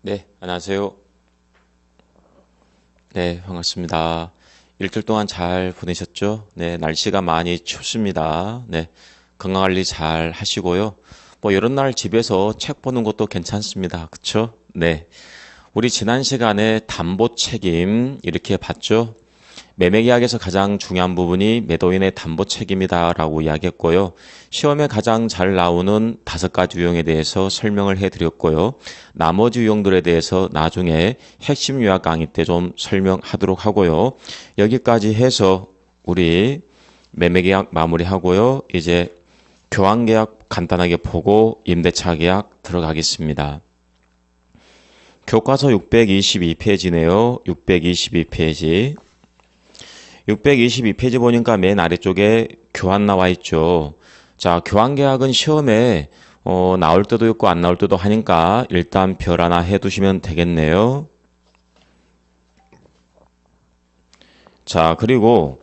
네, 안녕하세요. 네, 반갑습니다. 일주일 동안 잘 보내셨죠? 네, 날씨가 많이 춥습니다. 네, 건강 관리 잘 하시고요. 뭐 이런 날 집에서 책 보는 것도 괜찮습니다. 그쵸? 네. 우리 지난 시간에 담보 책임 이렇게 봤죠? 매매 계약에서 가장 중요한 부분이 매도인의 담보 책임이다라고 이야기했고요. 시험에 가장 잘 나오는 다섯 가지 유형에 대해서 설명을 해드렸고요. 나머지 유형들에 대해서 나중에 핵심 요약 강의 때 좀 설명하도록 하고요. 여기까지 해서 우리 매매 계약 마무리하고요. 이제 교환 계약 간단하게 보고 임대차 계약 들어가겠습니다. 교과서 622페이지네요. 622페이지. 622페이지 보니까 맨 아래쪽에 교환 나와 있죠. 자, 교환 계약은 시험에 어, 나올 때도 있고 안 나올 때도 하니까 일단 별 하나 해 두시면 되겠네요. 자, 그리고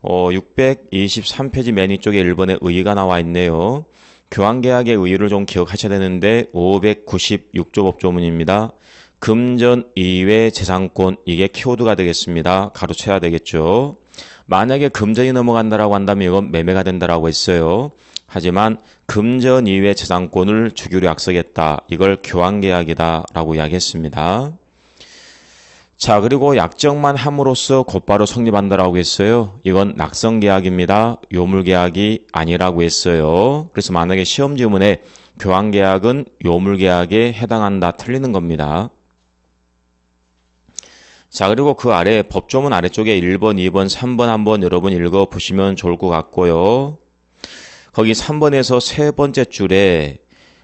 어, 623페이지 맨 위쪽에 1번에 의의가 나와 있네요. 교환 계약의 의의를 좀 기억하셔야 되는데 596조 법조문입니다. 금전 이외 재산권 이게 키워드가 되겠습니다. 가로쳐야 되겠죠. 만약에 금전이 넘어간다라고 한다면 이건 매매가 된다라고 했어요. 하지만 금전 이외 재산권을 주기로 약속했다. 이걸 교환계약이다라고 이야기했습니다. 자, 그리고 약정만 함으로써 곧바로 성립한다라고 했어요. 이건 낙성계약입니다. 요물계약이 아니라고 했어요. 그래서 만약에 시험 지문에 교환계약은 요물계약에 해당한다 틀리는 겁니다. 자, 그리고 그 아래 법조문 아래쪽에 1번, 2번, 3번 한번 여러분 읽어 보시면 좋을 것 같고요. 거기 3번에서 세 번째 줄에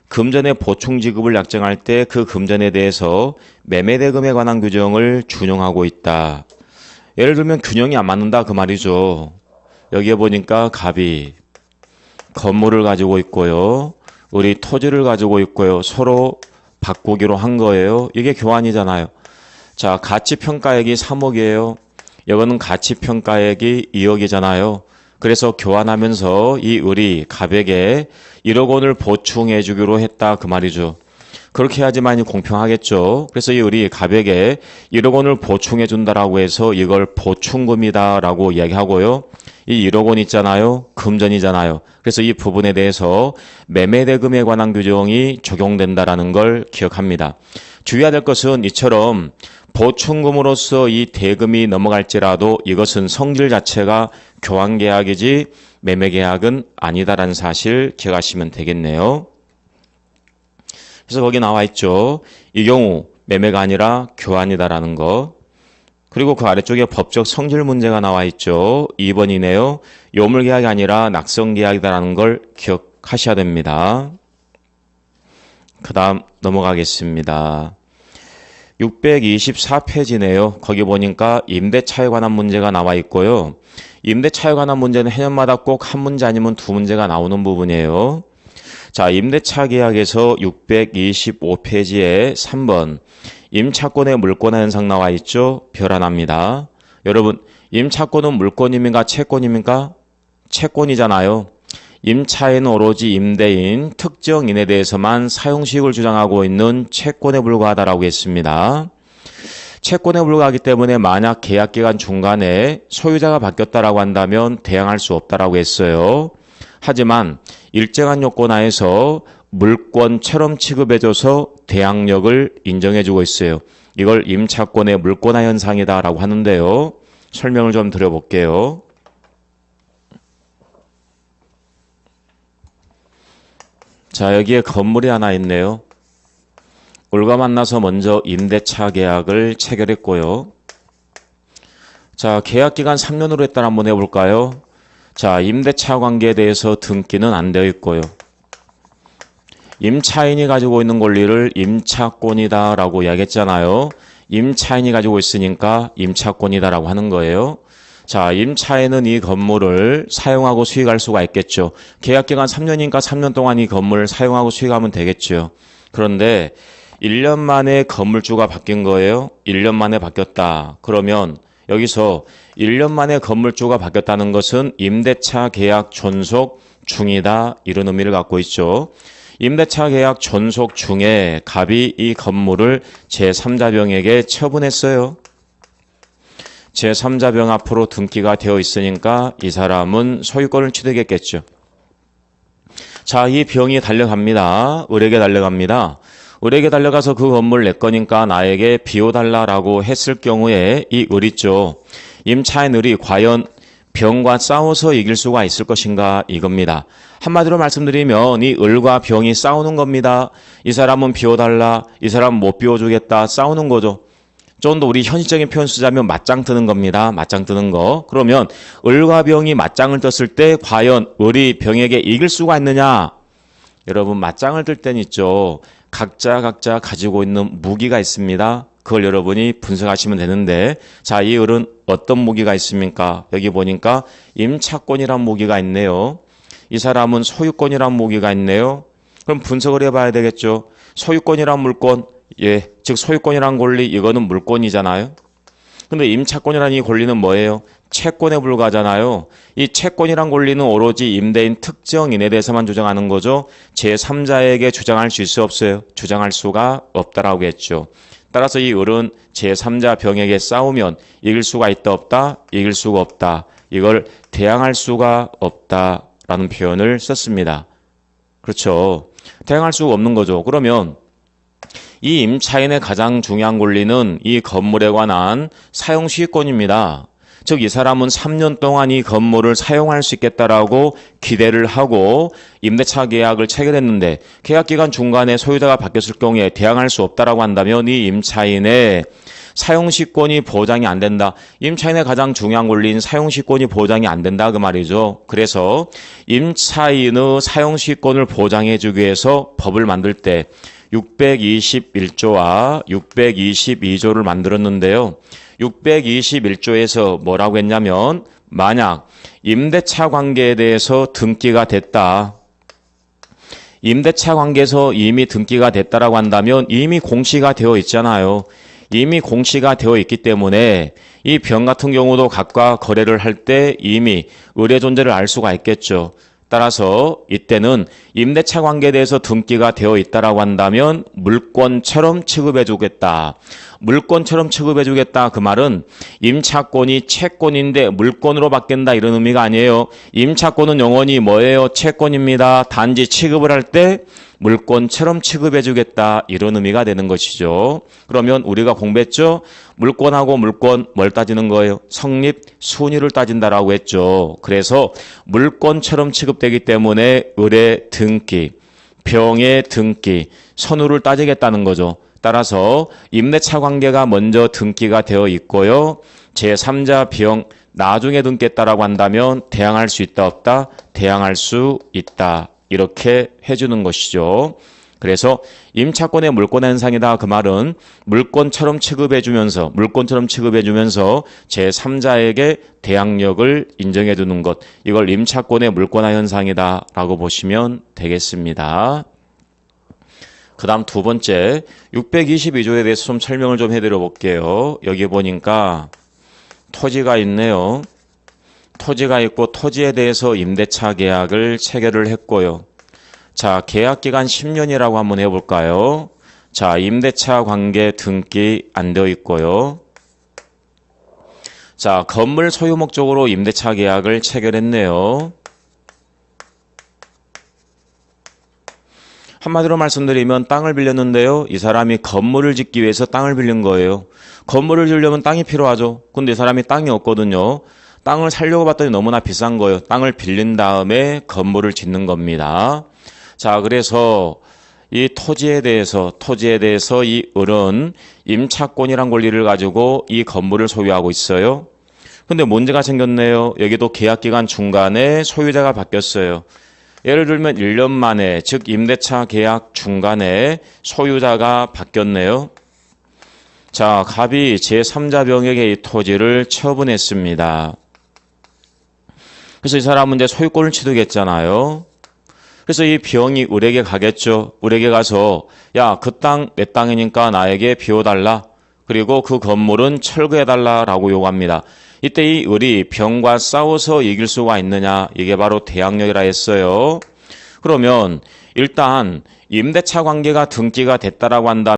금전의 보충 지급을 약정할 때 그 금전에 대해서 매매대금에 관한 규정을 준용하고 있다. 예를 들면 균형이 안 맞는다 그 말이죠. 여기에 보니까 갑이 건물을 가지고 있고요. 우리 토지를 가지고 있고요. 서로 바꾸기로 한 거예요. 이게 교환이잖아요. 자, 가치 평가액이 3억이에요. 이거는 가치 평가액이 2억이잖아요. 그래서 교환하면서 이 을이 갑에게 1억 원을 보충해 주기로 했다 그 말이죠. 그렇게 해야지만이 공평하겠죠. 그래서 이 을이 갑에게 1억 원을 보충해 준다라고 해서 이걸 보충금이다라고 이야기하고요. 이 1억 원 있잖아요. 금전이잖아요. 그래서 이 부분에 대해서 매매대금에 관한 규정이 적용된다라는 걸 기억합니다. 주의해야 될 것은 이처럼 보충금으로서 이 대금이 넘어갈지라도 이것은 성질 자체가 교환계약이지 매매계약은 아니다라는 사실 기억하시면 되겠네요. 그래서 거기 나와 있죠. 이 경우 매매가 아니라 교환이다라는 거. 그리고 그 아래쪽에 법적 성질 문제가 나와 있죠. 2번이네요. 요물계약이 아니라 낙성계약이다라는 걸 기억하셔야 됩니다. 그 다음 넘어가겠습니다. 624페이지네요. 거기 보니까 임대차에 관한 문제가 나와 있고요. 임대차에 관한 문제는 해년마다 꼭 한 문제 아니면 두 문제가 나오는 부분이에요. 자, 임대차 계약에서 625페이지에 3번 임차권의 물권화 현상 나와 있죠? 별 하나입니다. 여러분, 임차권은 물권입니까? 채권입니까? 채권이잖아요. 임차인 오로지 임대인 특정인에 대해서만 사용식을 주장하고 있는 채권에 불과하다라고 했습니다. 채권에 불과하기 때문에 만약 계약 기간 중간에 소유자가 바뀌었다라고 한다면 대항할 수 없다라고 했어요. 하지만 일정한 요건 하에서 물권 처럼 취급해줘서 대항력을 인정해주고 있어요. 이걸 임차권의 물권화 현상이다라고 하는데요. 설명을 좀 드려볼게요. 자, 여기에 건물이 하나 있네요. 올가 만나서 먼저 임대차 계약을 체결했고요. 자, 계약 기간 3년으로 했다 한번 해볼까요? 자, 임대차 관계에 대해서 등기는 안 되어 있고요. 임차인이 가지고 있는 권리를 임차권이다라고 이야기했잖아요. 임차인이 가지고 있으니까 임차권이다라고 하는 거예요. 자, 임차인은 이 건물을 사용하고 수익할 수가 있겠죠. 계약 기간 3년이니까 3년 동안 이 건물을 사용하고 수익하면 되겠죠. 그런데 1년 만에 건물주가 바뀐 거예요. 1년 만에 바뀌었다. 그러면 여기서 1년 만에 건물주가 바뀌었다는 것은 임대차 계약 존속 중이다. 이런 의미를 갖고 있죠. 임대차 계약 존속 중에 갑이 이 건물을 제3자병에게 처분했어요. 제3자병 앞으로 등기가 되어 있으니까 이 사람은 소유권을 취득했겠죠. 자, 이 병이 달려갑니다. 을에게 달려갑니다. 을에게 달려가서 그 건물 내 거니까 나에게 비워달라라고 했을 경우에 이 을 있죠. 임차인 을이 과연 병과 싸워서 이길 수가 있을 것인가 이겁니다. 한마디로 말씀드리면 이 을과 병이 싸우는 겁니다. 이 사람은 비워달라, 이 사람은 못 비워주겠다 싸우는 거죠. 좀 더 우리 현실적인 표현 쓰자면 맞짱 뜨는 겁니다. 맞짱 뜨는 거. 그러면 을과 병이 맞짱을 떴을 때 과연 을이 병에게 이길 수가 있느냐? 여러분 맞짱을 뜰 땐 있죠. 각자 각자 가지고 있는 무기가 있습니다. 그걸 여러분이 분석하시면 되는데 자, 이 을은 어떤 무기가 있습니까? 여기 보니까 임차권이란 무기가 있네요. 이 사람은 소유권이란 무기가 있네요. 그럼 분석을 해봐야 되겠죠. 소유권이란 물권, 예, 즉 소유권이란 권리 이거는 물권이잖아요. 근데 임차권이라는 이 권리는 뭐예요? 채권에 불과하잖아요. 이 채권이란 권리는 오로지 임대인 특정인에 대해서만 주장하는 거죠. 제3자에게 주장할 수 있어 없어요? 주장할 수가 없다라고 했죠. 따라서 이 을은 제3자 병에게 싸우면 이길 수가 있다 없다? 이길 수가 없다. 이걸 대항할 수가 없다라는 표현을 썼습니다. 그렇죠. 대항할 수가 없는 거죠. 그러면 이 임차인의 가장 중요한 권리는 이 건물에 관한 사용 시권입니다. 즉, 이 사람은 3년 동안 이 건물을 사용할 수 있겠다라고 기대를 하고 임대차 계약을 체결했는데 계약 기간 중간에 소유자가 바뀌었을 경우에 대항할 수 없다라고 한다면 이 임차인의 사용시권이 보장이 안 된다. 임차인의 가장 중요한 권리인 사용시권이 보장이 안 된다 그 말이죠. 그래서 임차인의 사용시권을 보장해 주기 위해서 법을 만들 때 621조와 622조를 만들었는데요. 621조에서 뭐라고 했냐면 만약 임대차 관계에 대해서 등기가 됐다. 임대차 관계에서 이미 등기가 됐다라고 한다면 이미 공시가 되어 있잖아요. 이미 공시가 되어 있기 때문에 이 병 같은 경우도 각과 거래를 할 때 이미 의뢰 존재를 알 수가 있겠죠. 따라서 이때는 임대차 관계에 대해서 등기가 되어 있다라고 한다면 물권처럼 취급해 주겠다. 물권처럼 취급해 주겠다. 그 말은 임차권이 채권인데 물권으로 바뀐다 이런 의미가 아니에요. 임차권은 영원히 뭐예요? 채권입니다. 단지 취급을 할 때 물권처럼 취급해 주겠다 이런 의미가 되는 것이죠. 그러면 우리가 공부했죠? 물권하고 물권 뭘 따지는 거예요? 성립 순위를 따진다라고 했죠. 그래서 물권처럼 취급되기 때문에 의뢰 등기, 병의 등기, 선우를 따지겠다는 거죠. 따라서 임대차 관계가 먼저 등기가 되어 있고요. 제3자 비용 나중에 등기했다라고 한다면 대항할 수 있다 없다? 대항할 수 있다. 이렇게 해주는 것이죠. 그래서 임차권의 물권 현상이다 그 말은 물권처럼 취급해주면서 물권처럼 취급해주면서 제3자에게 대항력을 인정해주는 것 이걸 임차권의 물권화 현상이다라고 보시면 되겠습니다. 그 다음 두 번째 622조에 대해서 좀 설명을 좀 해드려 볼게요. 여기 보니까 토지가 있네요. 토지가 있고 토지에 대해서 임대차 계약을 체결을 했고요. 자, 계약 기간 10년이라고 한번 해볼까요? 자, 임대차 관계 등기 안 되어 있고요. 자, 건물 소유 목적으로 임대차 계약을 체결했네요. 한마디로 말씀드리면 땅을 빌렸는데요. 이 사람이 건물을 짓기 위해서 땅을 빌린 거예요. 건물을 지으려면 땅이 필요하죠. 근데 이 사람이 땅이 없거든요. 땅을 살려고 봤더니 너무나 비싼 거예요. 땅을 빌린 다음에 건물을 짓는 겁니다. 자, 그래서 이 토지에 대해서 토지에 대해서 이 을은 임차권이란 권리를 가지고 이 건물을 소유하고 있어요. 근데 문제가 생겼네요. 여기도 계약 기간 중간에 소유자가 바뀌었어요. 예를 들면 1년 만에 즉 임대차 계약 중간에 소유자가 바뀌었네요. 자, 갑이 제3자 병에게 이 토지를 처분했습니다. 그래서 이 사람은 이제 소유권을 취득했잖아요. 그래서 이 병이 을에게 가겠죠. 을에게 가서 야, 그 땅 내 땅이니까 나에게 비워달라. 그리고 그 건물은 철거해달라라고 요구합니다. 이때 이 을이 병과 싸워서 이길 수가 있느냐? 이게 바로 대항력이라 했어요. 그러면 일단 임대차 관계가 등기가 됐다라고 한다.